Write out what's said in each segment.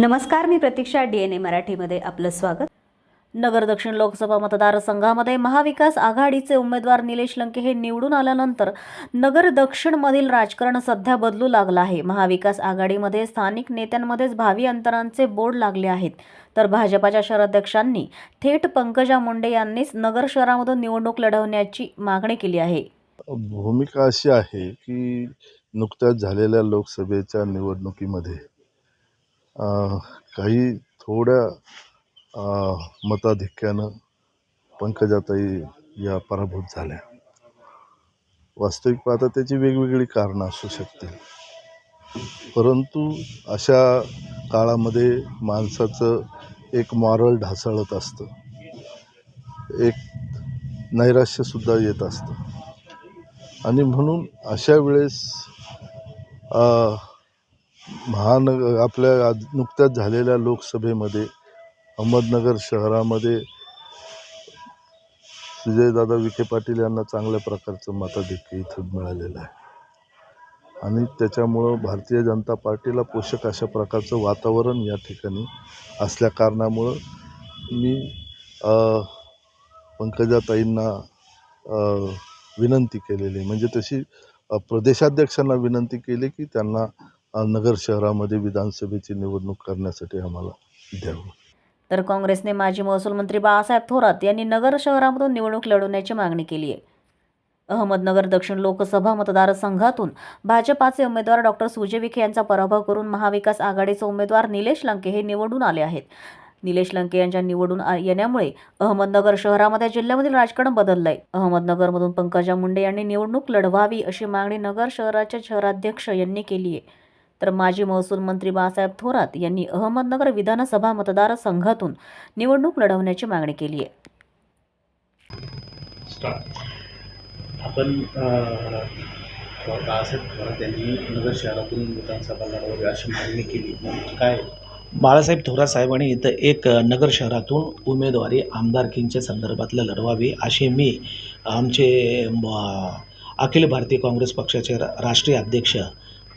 नमस्कार मी प्रतीक्षा D N A मराठीमध्ये आपलं स्वागत. नगर दक्षिण लोकसभा मतदारसंघामध्ये महाविकास आघाडीचे उमेदवार निलेश लंके हे निवडून आल्यानंतर नगर दक्षिणमधील राजकारण सध्या बदलू लागलं आहे. महाविकास आघाडीमध्ये स्थानिक नेत्यांमध्येच भावी अंतरांचे बोर्ड लागले आहेत. तर भाजपाच्या शहराध्यक्षांनी थेट पंकजा मुंडे यांनीच नगर शहरामधून निवडणूक लढवण्याची मागणी केली आहे. भूमिका अशी आहे की नुकत्याच झालेल्या लोकसभेच्या निवडणुकीमध्ये काही थोड्या मताधिक्यानं पंकजाताई या पराभूत झाल्या वास्तविक पाहता त्याची वेगवेगळी कारणं असू शकतील परंतु अशा काळामध्ये माणसाचं एक मॉरल ढासळत असतं. एक नैराश्यसुद्धा येत असतं. आणि म्हणून अशा वेळेस महानग आपल्या आज नुकत्याच झालेल्या लोकसभेमध्ये अहमदनगर शहरामध्ये सुजयदादा विखे पाटील यांना चांगल्या प्रकारचं मताधिक्य इथं मिळालेलं आहे आणि त्याच्यामुळं भारतीय जनता पार्टीला पोषक अशा प्रकारचं वातावरण या ठिकाणी असल्या कारणामुळं मी पंकजाताईंना विनंती केलेली आहे. म्हणजे तशी प्रदेशाध्यक्षांना विनंती केली की त्यांना नगर शहरामध्ये विधानसभेची निवडणूक करण्यासाठी आम्हाला द्यावं. तर काँग्रेसने माजी महसूल मंत्री बाळासाहेब थोरात यांनी नगर शहरामधून निवडणूक लढवण्याची मागणी केली आहे. अहमदनगर दक्षिण लोकसभा मतदारसंघातून भाजपाचे उमेदवार डॉक्टर सुजय विखे यांचा पराभव करून महाविकास आघाडीचे उमेदवार निलेश लंके हे निवडून आले आहेत. निलेश लंके यांच्या निवडून येण्यामुळे अहमदनगर शहरामध्ये जिल्ह्यामधील राजकारण बदललंय. अहमदनगरमधून पंकजा मुंडे यांनी निवडणूक लढवावी अशी मागणी नगर शहराचे शहराध्यक्ष यांनी केली आहे. तर माजी महसूल मंत्री बाळासाहेब थोरात यांनी अहमदनगर विधानसभा मतदारसंघातून निवडणूक लढवण्याची मागणी केली आहे. आपण बाळासाहेब थोरात यांनी नगर शहरातून विधानसभा लढवावी अशी मागणी केली. काय? बाळासाहेब थोरात साहेबांनी इथं एक नगर शहरातून उमेदवारी आमदारकींच्या संदर्भातलं लढवावी असे मी आमचे अखिल भारतीय काँग्रेस पक्षाचे रा- राष्ट्रीय अध्यक्ष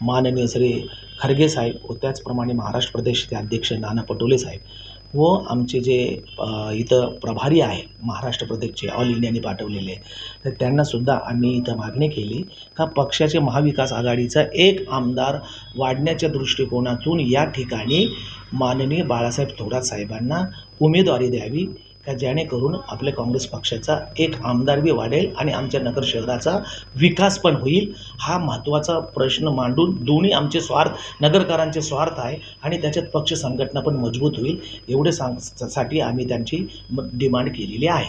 माननीय श्री खरगे साहेब व त्याचप्रमाणे महाराष्ट्र प्रदेशचे अध्यक्ष नाना पटोले साहेब व आमचे जे इथं प्रभारी आहे महाराष्ट्र प्रदेशचे ऑल इंडियाने पाठवलेले तर त्यांनासुद्धा आम्ही इथं मागणी केली का पक्षाचे महाविकास आघाडीचा एक आमदार वाढण्याच्या दृष्टिकोनातून या ठिकाणी माननीय बाळासाहेब थोरात साहेबांना उमेदवारी द्यावी. का जेणेकरून आपल्या काँग्रेस पक्षाचा एक आमदार बी वाढेल आणि आमच्या नगर शहराचा विकास पण होईल? हा महत्त्वाचा प्रश्न मांडून दोन्ही आमचे स्वार्थ नगरकरांचे स्वार्थ आहे आणि त्याच्यात पक्ष संघटना पण मजबूत होईल एवढे सांगसाठी आम्ही त्यांची डिमांड केलेली आहे.